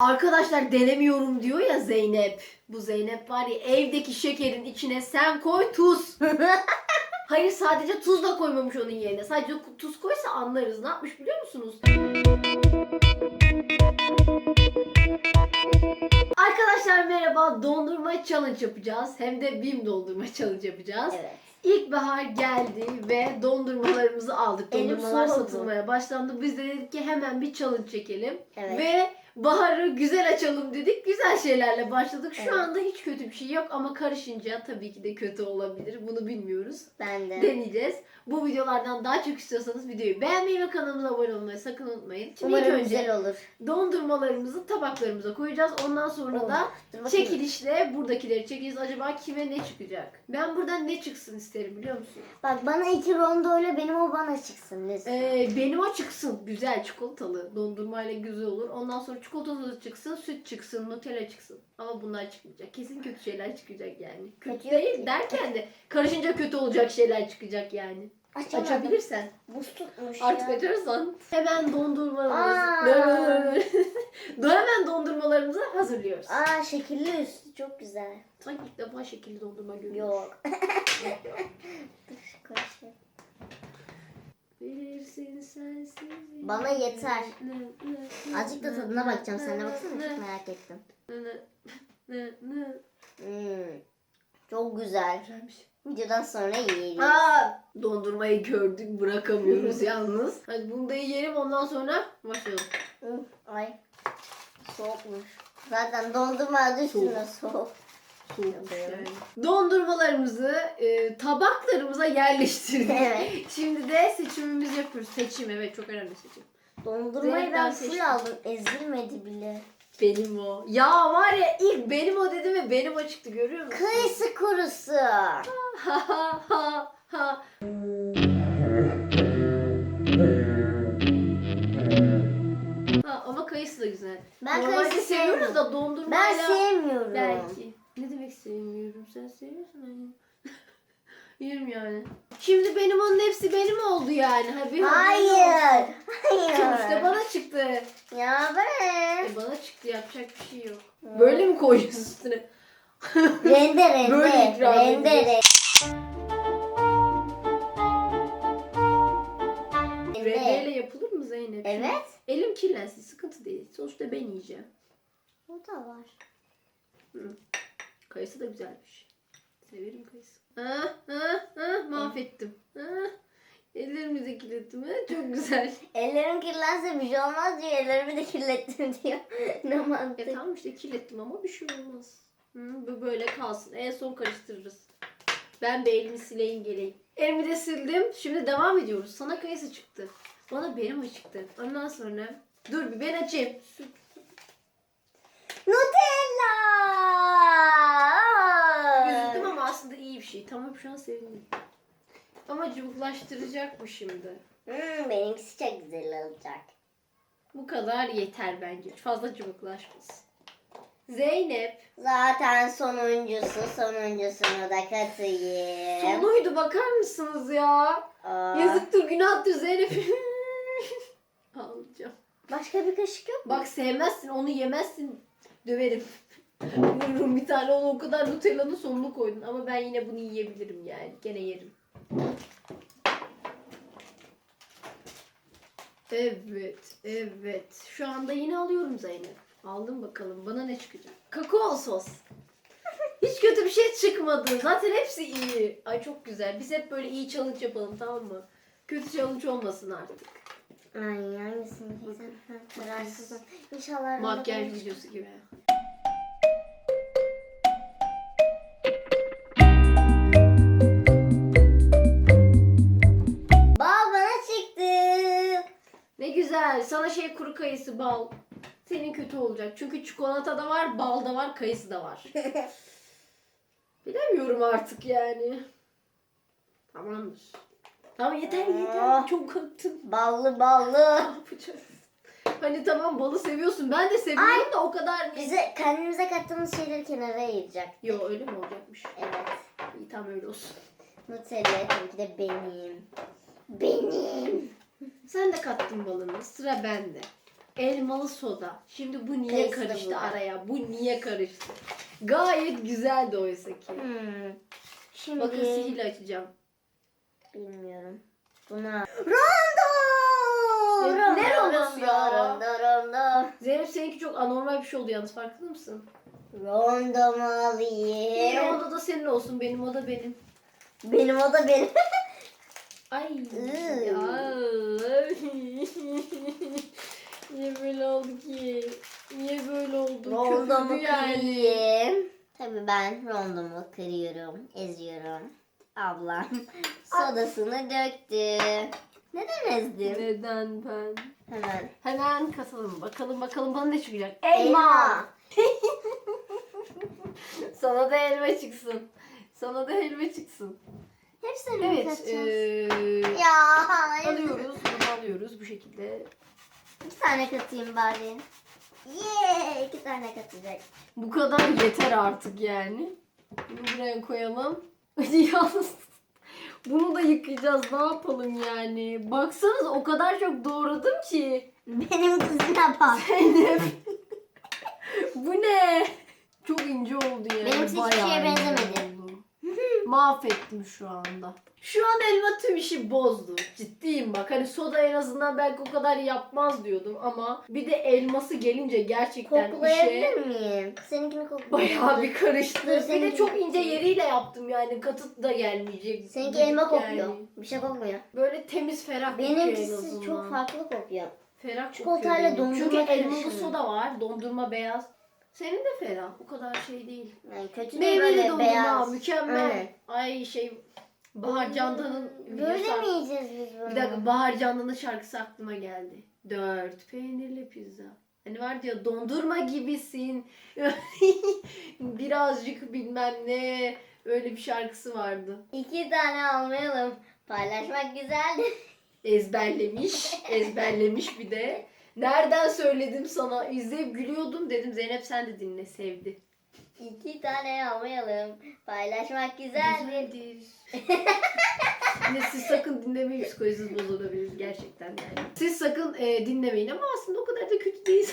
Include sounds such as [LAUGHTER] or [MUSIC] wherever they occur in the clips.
Arkadaşlar denemiyorum diyor ya Zeynep. Bu Zeynep var ya evdeki şekerin içine sen koy tuz. [LAUGHS] Hayır sadece tuz da koymamış onun yerine. Sadece tuz koysa anlarız. Ne yapmış biliyor musunuz? Arkadaşlar merhaba. Dondurma challenge yapacağız. Hem de BİM dondurma challenge yapacağız. Evet. İlkbahar geldi ve dondurmalarımızı aldık. Elim Dondurmalar soğudu. satılmaya başlandı. Biz de dedik ki hemen bir challenge çekelim. Evet. Ve baharı güzel açalım dedik. Güzel şeylerle başladık. Şu Evet. anda hiç kötü bir şey yok ama karışınca tabii ki de kötü olabilir. Bunu bilmiyoruz. Ben de. Deneyeceğiz. Bu videolardan daha çok istiyorsanız videoyu beğenmeyi ve kanalımıza abone olmayı sakın unutmayın. Şimdi Umarım önce güzel olur. dondurmalarımızı tabaklarımıza koyacağız. Ondan sonra Oh, da çekilişle buradakileri çekeceğiz. Acaba kime ne çıkacak? Ben buradan ne çıksın isterim biliyor musun? Bak bana iki rondoyla benim o bana çıksın lütfen. Ee, benim o çıksın. Güzel çikolatalı. Dondurmayla güzel olur. Ondan sonra çikolatalı çıksın, süt çıksın, Nutella çıksın. Ama bunlar çıkmayacak. Kesin kötü şeyler çıkacak yani. Kötü yok değil ki. derken de karışınca kötü olacak şeyler çıkacak yani. Açamadım. Açabilirsen. Buz tutmuş Artık ya. açarsan. Hemen dondurmalarımızı. Aa. Dur [LAUGHS] hemen dondurmalarımızı hazırlıyoruz. Aa şekilli üstü çok güzel. Sanki ilk defa şekilli dondurma görüyorum. Yok. [LAUGHS] Dur koşayım. Bilirsin sensiz. Bana yeter. Azıcık da tadına bakacağım. Sen de baksana çok merak ettim. Hmm, çok güzel. Güzelmiş. Videodan sonra yiyelim. Aa, dondurmayı gördük bırakamıyoruz yalnız. [LAUGHS] Hadi bunu da yiyelim ondan sonra başlayalım. Ay. Soğukmuş. Zaten dondurma adı üstüne soğuk. Soğukmuş Yani. Dondurmalarımızı e, tabaklarımıza yerleştirdik. Evet. [LAUGHS] Şimdi de seçimimizi yapıyoruz. Seçim evet çok önemli seçim. Dondurmayı Zeynep, ben ben full seçtim. aldım. Ezilmedi bile. Benim o. Ya var ya ilk benim o dedi ve benim o çıktı görüyor musun? Kayısı kurusu. Ha ha ha ha. Ha, ama kayısı da güzel. Ben Normalde kayısı seviyoruz sevmiyorum. da Ben dondurmayla sevmiyorum. belki. Ne demek sevmiyorum? Sen seviyorsun hani. [LAUGHS] Yerim yani. Şimdi benim onun hepsi benim oldu yani. Haberin. Hayır. Sonuçta Hayır. bana çıktı. Ya ben. E bana çıktı yapacak bir şey yok. Böyle mi koyuyorsun üstüne? [LAUGHS] Rende rende. Böyle ikram rende edeceğiz. rende. Rendeyle yapılır mı Zeynep? Evet. Elim kirlensin sıkıntı değil. Sonuçta ben yiyeceğim. O da var. Kayısı da güzelmiş. Severim kayısı. Ha, ha, ha, mahvettim. Ha, ellerimi de kirlettim. Ha, çok güzel. [LAUGHS] Ellerim kirlense bir şey olmaz diyor. Ellerimi de kirlettim diyor. [LAUGHS] ne E mantık. tamam işte kirlettim ama bir şey olmaz. Hı, bu böyle kalsın. En son karıştırırız. Ben bir elimi sileyim geleyim. Elimi de sildim. Şimdi devam ediyoruz. Sana kayısı çıktı. Bana benim çıktı. Ondan sonra dur bir ben açayım. Süt. Nutella. Üzüldüm ama aslında Tamam şu an sevindim. Ama cıvıklaştıracak bu şimdi. Hmm, benimkisi çok güzel olacak. Bu kadar yeter bence. Fazla cıvıklaşmasın. Zeynep. Zaten sonuncusu sonuncusunu da katayım. Sonuydu bakar mısınız ya? Aa, Yazıktır günahtır Zeynep. [LAUGHS] Ağlayacağım. Başka bir kaşık yok mu? Bak sevmezsin onu yemezsin. Döverim. Vururum bir tane onu o kadar Nutella'nın sonunu koydun. Ama ben yine bunu yiyebilirim yani. Gene yerim. Evet, evet. Şu anda yine alıyorum Zeynep. Aldım bakalım. Bana ne çıkacak? Kakao sos. Hiç kötü bir şey çıkmadı. Zaten hepsi iyi. Ay çok güzel. Biz hep böyle iyi challenge yapalım tamam mı? Kötü challenge olmasın artık. Ay hangisini? Ha, Kararsızım. İnşallah. Makyaj videosu gibi. Güzel. Sana şey kuru kayısı bal. Senin kötü olacak. Çünkü çikolata da var, bal da var, kayısı da var. [LAUGHS] Bilemiyorum artık yani. Tamamdır. Tamam yeter yeter. Ah. Çok kalktım. Ballı [LAUGHS] Ne ballı. yapacağız? Hani tamam balı seviyorsun. Ben de seviyorum da o kadar değil. Bize kendimize kattığımız şeyleri kenara ayıracak. Yo öyle mi olacakmış? Evet. İyi tamam öyle olsun. Nutella tabii ki de benim. Benim. Sen de kattın balını. Sıra bende. elmalı soda. Şimdi bu niye Kayısılı karıştı bu da. araya? Bu niye karıştı? Gayet güzeldi oysa ki. Hmm. Şimdi Bakın sihirle açacağım. bilmiyorum. Buna Rondo! Ne- ne rondosu ya? Rondo, rondo. Zeynep seninki çok anormal bir şey oldu yalnız farkında mısın? Rondo mu Benim alayım? oda da senin olsun, benim oda benim. Benim o da benim. [LAUGHS] Ay ya. [LAUGHS] Niye böyle oldu ki? Niye böyle oldu? Rondomu Köpürdü yani. kırayım. Tabii ben rondomu kırıyorum, eziyorum. Ablam [LAUGHS] sodasını döktü. Neden ezdim? Neden ben? Hemen. Hemen kasalım. Bakalım bakalım bana ne çıkacak. Elma. [LAUGHS] Sana da elma çıksın. Sana da helva çıksın. Hepsini mi Evet. katacağız? eee, Ya hayır. alıyoruz. Bunu alıyoruz bu şekilde. İki tane katayım bari. Yeee iki tane katacak. Bu kadar yeter artık yani. Bunu buraya koyalım. [LAUGHS] Yalnız bunu da yıkayacağız. Ne yapalım yani? Baksanız o kadar çok doğradım ki. Benim kızına bak. Zeynep. Bu ne? Çok ince oldu yani. Benimkisi hiçbir Bayağı şeye ince benzemedi. Mahvettim şu anda. Şu an elma tüm işi bozdu. Ciddiyim bak. Hani soda en azından belki o kadar yapmaz diyordum ama bir de elması gelince gerçekten işe Koklayabilir miyim? Seninkini koklayabilir bayağı bir karıştı. Bir de çok ince yeriyle yaptım yani. Katı da gelmeyecek. Seninki elma Yani. kokuyor. Bir şey kokmuyor. Böyle temiz ferah kokuyor en Benimkisi azından. çok farklı kokuyor. Ferah Çikolatayla kokuyor benim. dondurma Çünkü elmalı karışımı. soda var. Dondurma beyaz. Senin de ferah. O kadar şey değil. Yani kötü değil Meyveli böyle dondurma beyaz. mükemmel. Aynen. Ay şey Bahar Candan'ın Böyle videosu- mi yiyeceğiz biz bunu? Bir dakika Bahar Candan'ın şarkısı aklıma geldi. Dört peynirli pizza. Hani var diyor dondurma gibisin. [LAUGHS] Birazcık bilmem ne. Öyle bir şarkısı vardı. İki tane almayalım. Paylaşmak güzeldi. Ezberlemiş. ezberlemiş bir de. Nereden söyledim sana? İzleyip gülüyordum dedim. Zeynep sen de dinle sevdi. İki tane almayalım. Paylaşmak güzeldi. Güzeldir. Yine [LAUGHS] siz sakın dinlemeyin psikolojiniz bozulabilir gerçekten yani. Siz sakın e, dinlemeyin ama aslında o kadar da kötü değil.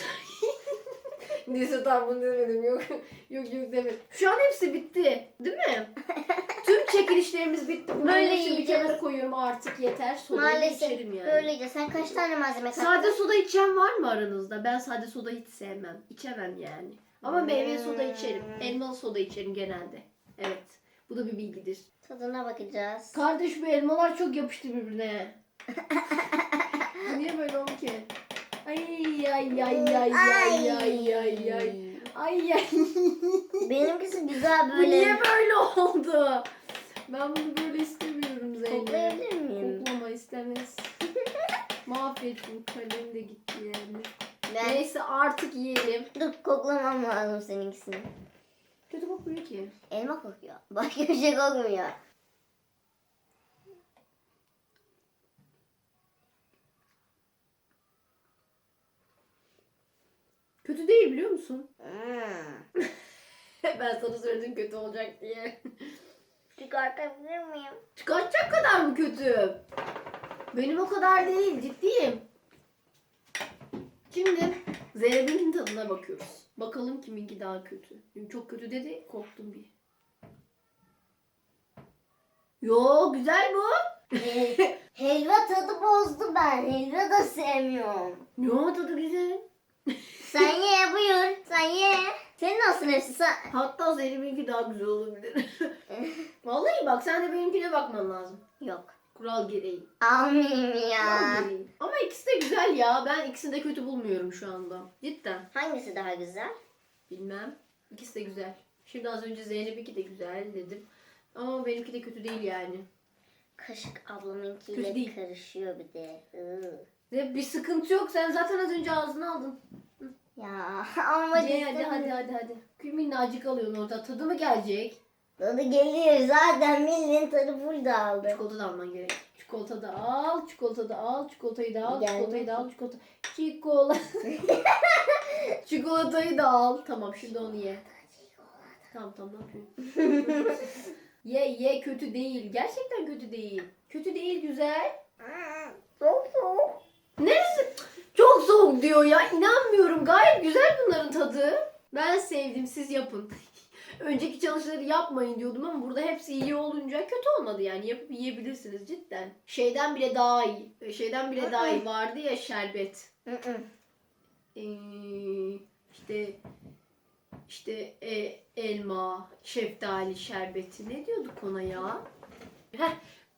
[LAUGHS] Neyse tamam bunu demedim yok. Yok yok demedim. Şu an hepsi bitti değil mi? [LAUGHS] Tüm çekilişlerimiz bitti. Bunları Böyle hepsini bir yiyeceğiz. kenara koyuyorum artık yeter. Sodayı Maalesef içerim yani. böyle yiyeceğiz. Sen kaç tane malzeme? Sade soda içen var mı aranızda? Ben sade soda hiç sevmem. İçemem yani. Ama Hmm. meyve soda içerim. Elmalı soda içerim genelde. Evet. Bu da bir bilgidir. Tadına bakacağız. Kardeş bu elmalar çok yapıştı birbirine. [LAUGHS] Niye böyle oldu ki? Ay ay ay ay ay ay ay ay. Ay ay. Benimkisi güzel böyle. niye böyle oldu? Ben bunu böyle istemiyorum Zeynep. Koklayabilir miyim? Koklama istemez. [LAUGHS] Mahvettim. Kalem de gitti yani. Ben... Neyse artık yiyelim. Dur koklamam lazım seninkisini. Kötü kokmuyor ki. Elma kokuyor. Başka bir şey kokmuyor. Kötü değil biliyor musun? [LAUGHS] Ben sana söyledim kötü olacak diye. [LAUGHS] Çıkartabilir miyim? Çıkartacak kadar mı kötü? Benim o kadar değil ciddiyim. Şimdi Zeynep'in tadına bakıyoruz. Bakalım kiminki daha kötü. Çünkü çok kötü dedi korktum bir. Yo güzel bu. Hel- [LAUGHS] helva tadı bozdu ben. Helva da sevmiyorum. Yo tadı güzel. Sen ye buyur. Sen ye. Senin olsun hepsi. Sen... Hatta Zeynep'inki daha güzel olabilir. [LAUGHS] Vallahi bak sen de benimkine bakman lazım. Yok. Kural gereği. Almayayım ya. Kural gereği. Ama ikisi de güzel ya. Ben ikisini de kötü bulmuyorum şu anda. Cidden. Hangisi daha güzel? Bilmem. İkisi de güzel. Şimdi az önce Zeynep'inki de güzel dedim. Ama benimki de kötü değil yani. Kaşık Kötü ablamınkiyle değil. karışıyor bir de. Iı. Ve bir sıkıntı yok. Sen zaten az önce ağzına aldın. Ya [LAUGHS] ama Hadi hadi hadi hadi hadi. Minnacık alıyorsun orada. Tadı mı gelecek? Tadı geliyor zaten milin tadı burada aldı. Çikolata da alman gerek. Çikolata da al, çikolata da al, çikolatayı da al, Geldi. çikolatayı da al, çikolata. Çikolata. [LAUGHS] Çikolatayı da al. Tamam şimdi onu ye. Tamam tamam ne yapıyorsun? [LAUGHS] ye ye kötü değil. Gerçekten kötü değil. Kötü değil güzel. Çok soğuk. Çok soğuk diyor ya. İnanmıyorum. Gayet güzel bunların tadı. Ben sevdim. Siz yapın. [LAUGHS] Önceki çalışmaları yapmayın diyordum ama burada hepsi iyi olunca kötü olmadı yani. Yapıp yiyebilirsiniz cidden. Şeyden bile daha iyi. Şeyden bile daha iyi vardı ya şerbet. Ee, işte işte e, elma, şeftali şerbeti ne diyorduk ona ya? Heh,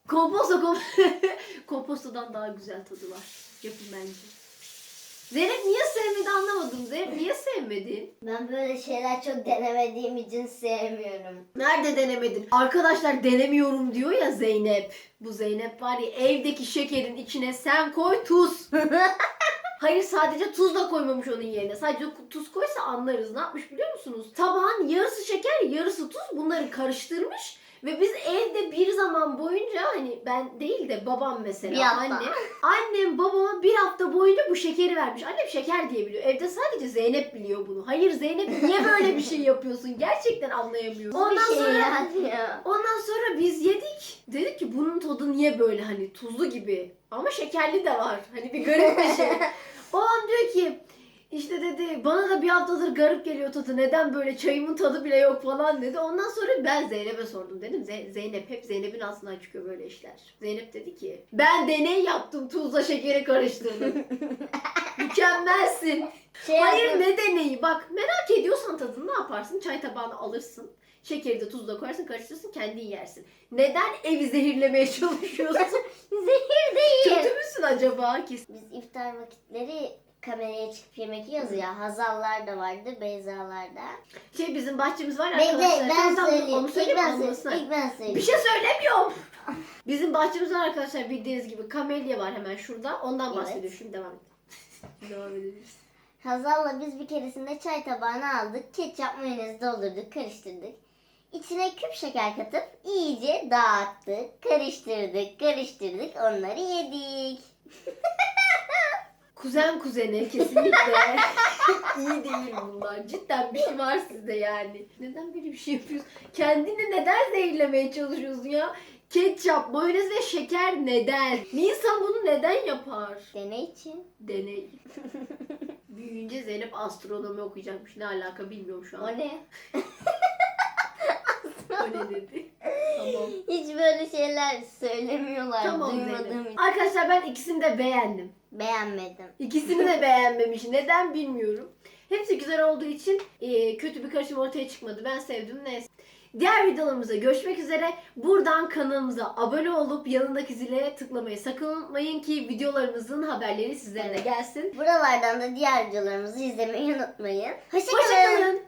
komposto kom [LAUGHS] kompostodan daha güzel tadı var. Yapın bence. Zeynep niye sevmedi anlamadım. Zeynep niye sevmedin? Ben böyle şeyler çok denemediğim için sevmiyorum. Nerede denemedin? Arkadaşlar denemiyorum diyor ya Zeynep. Bu Zeynep var ya evdeki şekerin içine sen koy tuz. [LAUGHS] Hayır sadece tuz da koymamış onun yerine. Sadece tuz koysa anlarız. Ne yapmış biliyor musunuz? Tabağın yarısı şeker yarısı tuz bunları karıştırmış. Ve biz evde bir zaman boyunca hani ben değil de babam mesela Bir hafta. annem annem babama bir hafta boyunca bu şekeri vermiş. Annem şeker diye biliyor. Evde sadece Zeynep biliyor bunu. Hayır Zeynep niye böyle bir şey yapıyorsun? Gerçekten anlayamıyorum. Ondan şey sonra ya. Ondan sonra biz yedik. Dedik ki bunun tadı niye böyle hani tuzlu gibi. Ama şekerli de var. Hani bir garip bir şey. [LAUGHS] Babam diyor ki işte dedi bana da bir haftadır garip geliyor tadı. Neden böyle çayımın tadı bile yok falan dedi. Ondan sonra ben Zeynep'e sordum dedim. Ze- Zeynep hep Zeynep'in aslından çıkıyor böyle işler. Zeynep dedi ki ben deney yaptım tuzla şekeri karıştırdım. [LAUGHS] Mükemmelsin. Şey Hayır yaptım. ne deneyi? Bak merak ediyorsan tadını ne yaparsın? Çay tabağına alırsın. Şekeri de tuzla koyarsın karıştırırsın kendin yersin. Neden evi zehirlemeye çalışıyorsun? [LAUGHS] Zehir değil. Kötü müsün acaba? Kesin. Biz iftar vakitleri kameraya çıkıp yemek yiyoruz ya. Hazallar da vardı, Beyzalar da. Şey bizim bahçemiz var arkadaşlar. ben Tamam, tamam, söyleyeyim. Onu İlk söyleyeyim ben anlasınlar. söyleyeyim. İlk ben Bir söyleyeyim. şey söylemiyorum. [LAUGHS] Bizim bahçemiz var arkadaşlar bildiğiniz gibi. Kamelya var hemen şurada. Ondan Evet. bahsediyor. Şimdi devam et. [LAUGHS] devam edebiliriz. Hazal'la biz bir keresinde çay tabağına aldık. Ketçap mayonez doldurduk, karıştırdık. İçine küp şeker katıp iyice dağıttık, karıştırdık, karıştırdık, onları yedik. [LAUGHS] Kuzen kuzeni kesinlikle [LAUGHS] iyi değil bunlar. Cidden bir şey var sizde yani. Neden böyle bir şey yapıyorsun? Kendini neden zehirlemeye çalışıyorsun ya? Ketçap, mayonez ve şeker neden? Bir insan bunu neden yapar? Deney için. Deney. [LAUGHS] Büyüyünce Zeynep astronomi okuyacakmış. Ne alaka bilmiyorum şu O an. ne? [LAUGHS] O ne dedi? Tamam. Hiç böyle şeyler söylemiyorlar. Tamam duymadığım Zeynep. için. Arkadaşlar ben ikisini de beğendim. Beğenmedim. İkisini de [LAUGHS] beğenmemiş. Neden bilmiyorum. Hepsi güzel olduğu için e, kötü bir karışım ortaya çıkmadı. Ben sevdim neyse. Diğer videolarımızda görüşmek üzere. Buradan kanalımıza abone olup yanındaki zile tıklamayı sakın unutmayın ki videolarımızın haberleri sizlere gelsin. Buralardan da diğer videolarımızı izlemeyi unutmayın. Hoşçakalın. Hoşçakalın.